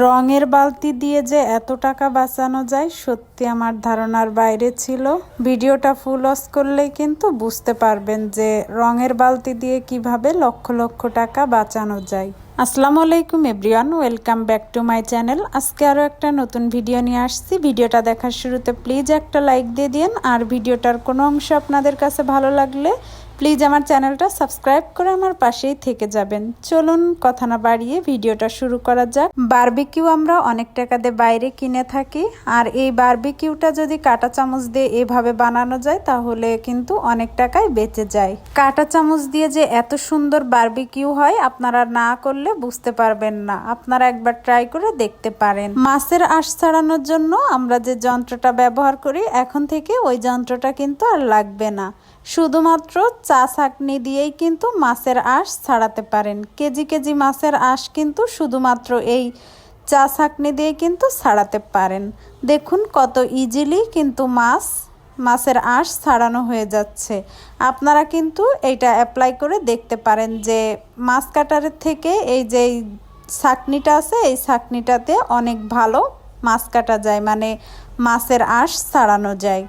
রঙের বালতি দিয়ে যে এত টাকা বাঁচানো যায়, সত্যি আমার ধারণার বাইরে ছিল। ভিডিওটা ফুল অস করলেই কিন্তু বুঝতে পারবেন যে রঙের বালতি দিয়ে কীভাবে লক্ষ লক্ষ টাকা বাঁচানো যায়। আসসালামু আলাইকুম everyone, welcome back to my channel. আজকে আরও একটা নতুন ভিডিও নিয়ে আসছি। ভিডিওটা দেখার শুরুতে প্লিজ একটা লাইক দিয়ে দিন। আর ভিডিওটার কোনো অংশ আপনাদের কাছে ভালো লাগলে প্লিজ আমার চ্যানেলটা সাবস্ক্রাইব করে আমার পাশেই থেকে যাবেন। চলুন, কথা না বাড়িয়ে ভিডিওটা শুরু করা যাক। বার্বিকিউ আমরা অনেক টাকা দিয়ে বাইরে কিনে থাকি, আর এই বারবিকিউটা যদি কাঁটা চামচ দিয়ে এভাবে বানানো যায়, তাহলে কিন্তু অনেক টাকায় বেঁচে যায়। কাটা চামচ দিয়ে যে এত সুন্দর বার্বিকিউ হয়, আপনারা না করলে বুঝতে পারবেন না। আপনারা একবার ট্রাই করে দেখতে পারেন। মাছের আঁশ ছাড়ানোর জন্য আমরা যে যন্ত্রটা ব্যবহার করি, এখন থেকে ওই যন্ত্রটা কিন্তু আর লাগবে না। শুধুমাত্র চা ছাকনি দিয়েই কিন্তু মাছের আঁশ ছাড়াতে পারেন। কেজি কেজি মাছের আঁশ কিন্তু শুধুমাত্র এই চা ছাকনি দিয়ে কিন্তু ছাড়াতে পারেন। দেখুন কত ইজিলি কিন্তু মাছ, মাছের আঁশ ছাড়ানো হয়ে যাচ্ছে। আপনারা কিন্তু এইটা অ্যাপ্লাই করে দেখতে পারেন যে মাছ কাটারের থেকে এই যে ছাকনিটা আছে, এই ছাকনিটাতে অনেক ভালো মাছ কাটা যায় মানে মাছের আঁশ ছাড়ানো যায়।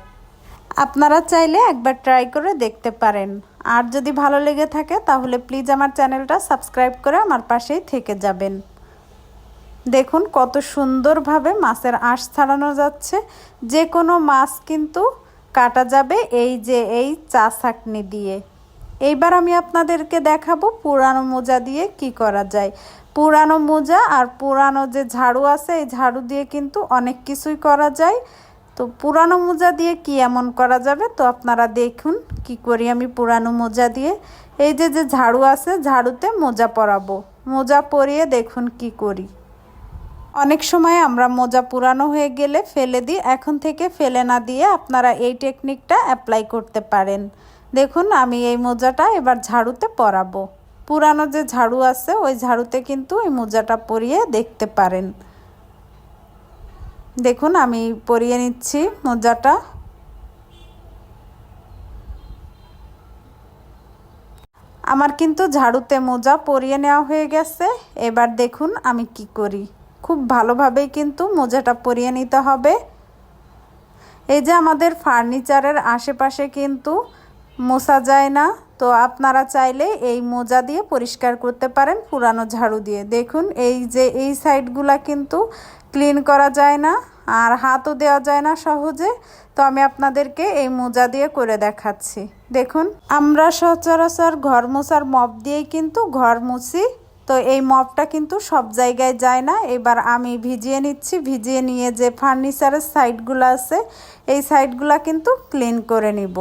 আপনারা চাইলে একবার ট্রাই করে দেখতে পারেন। আর যদি ভালো লেগে থাকে, তাহলে প্লিজ আমার চ্যানেলটা সাবস্ক্রাইব করে আমার পাশেই থেকে যাবেন। দেখুন কত সুন্দরভাবে মাছের আঁশ ছাড়ানো যাচ্ছে। যে কোনো মাছ কিন্তু কাটা যাবে এই যে এই চা ছাকনি দিয়ে। এইবার আমি আপনাদেরকে দেখাবো পুরানো মোজা দিয়ে কি করা যায়। পুরানো মোজা আর পুরানো যে ঝাড়ু আছে, এই ঝাড়ু দিয়ে কিন্তু অনেক কিছুই করা যায়। তো পুরানো মোজা দিয়ে কি এমন করা যাবে? তো আপনারা দেখুন কি করি আমি পুরানো মোজা দিয়ে। এই যে যে ঝাড়ু আছে, ঝাড়ুতে মোজা পরাবো। মোজা পরিয়ে দেখুন কি করি। অনেক সময় আমরা মোজা পুরানো হয়ে গেলে ফেলে দিই। এখন থেকে ফেলে না দিয়ে আপনারা এই টেকনিকটা অ্যাপ্লাই করতে পারেন। দেখুন আমি এই মোজাটা এবার ঝাড়ুতে পরাবো। পুরানো যে ঝাড়ু আছে, ওই ঝাড়ুতে কিন্তু এই মোজাটা পরিয়ে দেখতে পারেন। দেখুন, আমি পরিয়ে নিচ্ছি মোজাটা। আমার কিন্তু ঝাড়ুতে মোজা পরিয়ে নেওয়া হয়ে গেছে। এবার দেখুন, আমি কি করি। খুব ভালোভাবেই কিন্তু মোজাটা পরিয়ে নিতে হবে। এই যে আমাদের ফার্নিচারের আশেপাশে কিন্তু মোছা যায় না, তো আপনারা চাইলে এই মোজা দিয়ে পরিষ্কার করতে পারেন পুরানো ঝাড়ু দিয়ে। দেখুন, এই যে এই সাইডগুলা কিন্তু ক্লিন করা যায় না আর হাতও দেওয়া যায় না সহজে। তো আমি আপনাদেরকে এই মোজা দিয়ে করে দেখাচ্ছি। দেখুন, আমরা সচরাচর ঘর মোছার মপ দিয়েই কিন্তু ঘর মুছি। তো এই মপটা কিন্তু সব জায়গায় যায় না। এবার আমি ভিজিয়ে নিচ্ছি, ভিজিয়ে নিয়ে যে ফার্নিচারের সাইডগুলো আছে, এই সাইডগুলো কিন্তু ক্লিন করে নিব।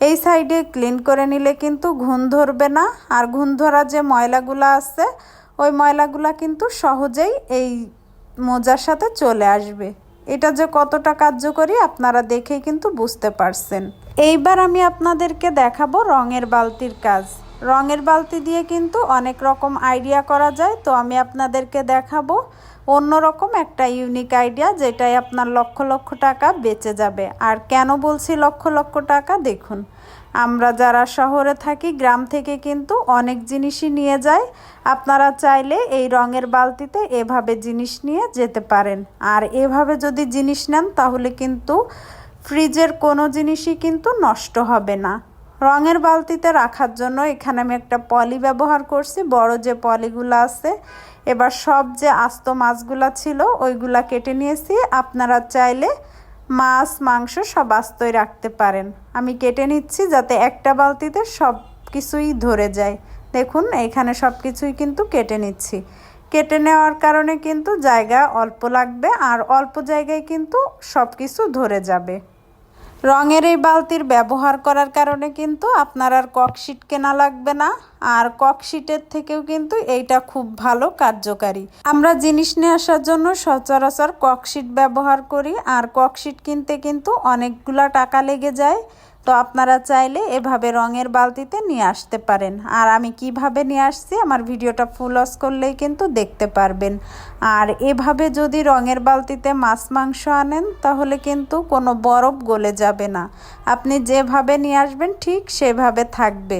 এই সাইডে ক্লিন করে নিলে কিন্তু ঘুণ ধরবে না। আর ঘুণ ধরা যে ময়লাগুলো আছে, ওই ময়লাগুলো কিন্তু সহজেই এই মোজার সাথে চলে আসবে। এটা যে কতটা কার্যকরী আপনারা দেখেই কিন্তু বুঝতে পারছেন। এইবার আমি আপনাদেরকে দেখাবো রঙের বালতির কাজ। রঙের বালতি দিয়ে কিন্তু অনেক রকম আইডিয়া করা যায়। তো আমি আপনাদেরকে দেখাবো অন্যরকম একটা ইউনিক আইডিয়া যেটাই আপনার লক্ষ লক্ষ টাকা বেঁচে যাবে। আর কেন বলছি লক্ষ লক্ষ টাকা? দেখুন, আমরা যারা শহরে থাকি, গ্রাম থেকে কিন্তু অনেক জিনিসই নিয়ে যায় আপনারা চাইলে এই রঙের বালতিতে এভাবে জিনিস নিয়ে যেতে পারেন। আর এভাবে যদি জিনিস নেন, তাহলে কিন্তু ফ্রিজের কোনো জিনিসই কিন্তু নষ্ট হবে না। রঙের বালতিতে রাখার জন্য এখানে আমি একটা পলি ব্যবহার করছি। বড় যে পলিগুলো আছে, এবার সব যে আস্ত মাছগুলা ছিল, ওইগুলা কেটে নিয়েছি। আপনারা চাইলে মাছ, মাংস সব আস্তই রাখতে পারেন। আমি কেটে নিচ্ছি যাতে একটা বালতিতে সব কিছুই ধরে যায়। দেখুন, এখানে সব কিছুই কিন্তু কেটে নিচ্ছি। কেটে নেওয়ার কারণে কিন্তু জায়গা অল্প লাগবে আর অল্প জায়গায় কিন্তু সব কিছু ধরে যাবে। রঙের এই বালতির ব্যবহার করার কারণে কিন্তু আপনার আর ককশিট কেনা লাগবে না। আর ককশিটের থেকেও কিন্তু এইটা খুব ভালো, কার্যকারী। আমরা জিনিস নিয়ে আসার জন্য সচরাচর ককশিট ব্যবহার করি। আর ককশিট কিনতে কিন্তু অনেকগুলা টাকা লেগে যায়। তো আপনারা চাইলে এভাবে রঙের বালতিতে নিয়ে আসতে পারেন। আর আমি কীভাবে নিয়ে আসছি আমার ভিডিওটা ফুল অস করলেই কিন্তু দেখতে পারবেন। আর এভাবে যদি রঙের বালতিতে মাছ মাংস আনেন, তাহলে কিন্তু কোনো বরফ গলে যাবে না। আপনি যেভাবে নিয়ে আসবেন, ঠিক সেভাবে থাকবে।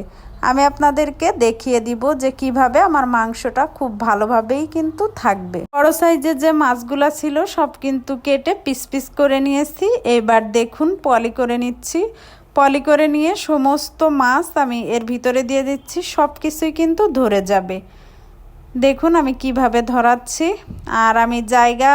আমি আপনাদেরকে দেখিয়ে দিব যে কীভাবে আমার মাংসটা খুব ভালোভাবেই কিন্তু থাকবে। বড় সাইজের যে মাছগুলা ছিল, সব কিন্তু কেটে পিস পিস করে নিয়েছি। এবার দেখুন, পলি করে নিচ্ছি। পলি করে নিয়ে সমস্ত মাছ আমি এর ভিতরে দিয়ে দিচ্ছি সব কিছুই কিন্তু ধরে যাবে। দেখুন আমি কীভাবে ধরাচ্ছি, আর আমি জায়গা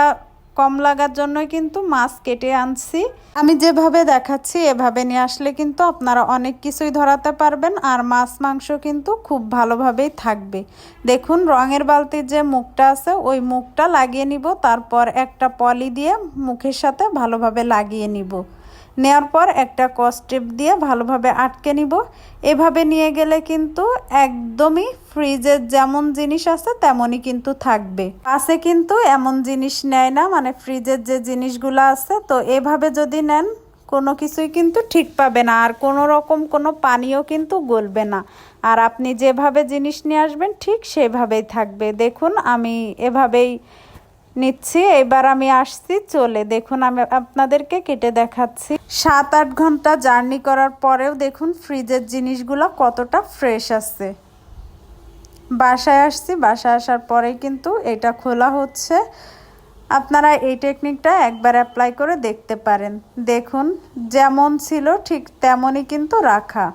কম লাগার জন্যই কিন্তু মাছ কেটে আনছি। আমি যেভাবে দেখাচ্ছি, এভাবে নিয়ে আসলে কিন্তু আপনারা অনেক কিছুই ধরাতে পারবেন, আর মাছ মাংস কিন্তু খুব ভালোভাবেই থাকবে। দেখুন রঙের বালতির যে মুখটা আছে, ওই মুখটা লাগিয়ে নিব, তারপর একটা পলি দিয়ে মুখের সাথে ভালোভাবে লাগিয়ে নিব। নেওয়ার পর একটা কস্টেপ দিয়ে ভালোভাবে আটকে নিব। এভাবে নিয়ে গেলে কিন্তু একদমই ফ্রিজের যেমন জিনিস আছে তেমনই কিন্তু থাকবে। পাশে কিন্তু এমন জিনিস নেয় না মানে ফ্রিজের যে জিনিসগুলো আছে, তো এভাবে যদি নেন, কোনো কিছুই কিন্তু ঠিক পাবে না। আর কোনো রকম কোনো পানিও কিন্তু গলবে না। আর আপনি যেভাবে জিনিস নিয়ে আসবেন, ঠিক সেভাবেই থাকবে। দেখুন, আমি এভাবেই নিচ্ছি, এবার আমি আসছি, চলে দেখুন, আমি আপনাদেরকে কেটে দেখাচ্ছি। সাত আট ঘণ্টা জার্নি করার পরেও দেখুন, ফ্রিজের জিনিসগুলো কতটা ফ্রেশ আছে। বাসায় আসছি, বাসায় আসার পরে কিন্তু এটা খোলা হচ্ছে। আপনারা এই টেকনিকটা একবার অ্যাপ্লাই করে দেখতে পারেন। দেখুন, যেমন ছিল, ঠিক তেমনই কিন্তু রাখা।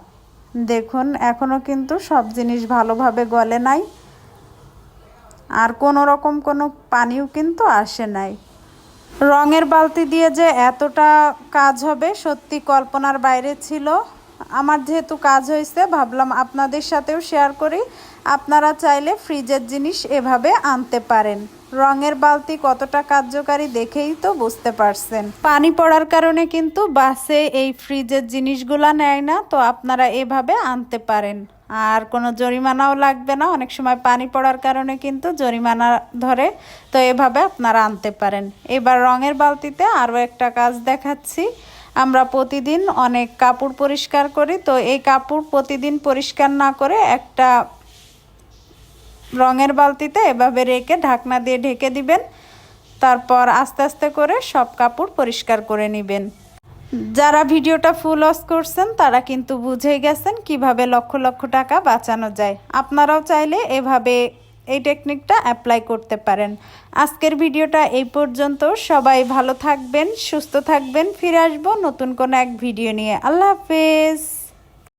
দেখুন এখনও কিন্তু সব জিনিস ভালোভাবে গলে নাই। আর কোনো রকম কোনো পানিও কিন্তু আসে নাই। রঙের বালতি দিয়ে যে এতটা কাজ হবে, সত্যি কল্পনার বাইরে ছিল। আমার যেহেতু কাজ হয়েছে, ভাবলাম আপনাদের সাথেও শেয়ার করি। আপনারা চাইলে ফ্রিজের জিনিস এভাবে আনতে পারেন। রঙের বালতি কতটা কার্যকারী দেখেই তো বুঝতে পারছেন। পানি পড়ার কারণে কিন্তু বাসে এই ফ্রিজের জিনিসগুলা নেয় না, তো আপনারা এভাবে আনতে পারেন। আর কোনো জরিমানাও লাগবে না। অনেক সময় পানি পড়ার কারণে কিন্তু জরিমানা ধরে তো এভাবে আপনারা আনতে পারেন। এবার রঙের বালতিতে আরও একটা কাজ দেখাচ্ছি। আমরা প্রতিদিন অনেক কাপড় পরিষ্কার করি, তো এই কাপড় প্রতিদিন পরিষ্কার না করে একটা রঙের বালতিতে এভাবে রেখে ঢাকনা দিয়ে ঢেকে দিবেন। তারপর আস্তে আস্তে করে সব কাপড় পরিষ্কার করে নেবেন। যারা ভিডিওটা ফুল অস করছেন, তারা কিন্তু বুঝে গেছেন কীভাবে লক্ষ লক্ষ টাকা বাঁচানো যায়। আপনারাও চাইলে এভাবে এই টেকনিকটা অ্যাপ্লাই করতে পারেন। আজকের ভিডিওটা এই পর্যন্ত। সবাই ভালো থাকবেন, সুস্থ থাকবেন। ফিরে আসব নতুন কোনো এক ভিডিও নিয়ে। আল্লাহ হাফেজ।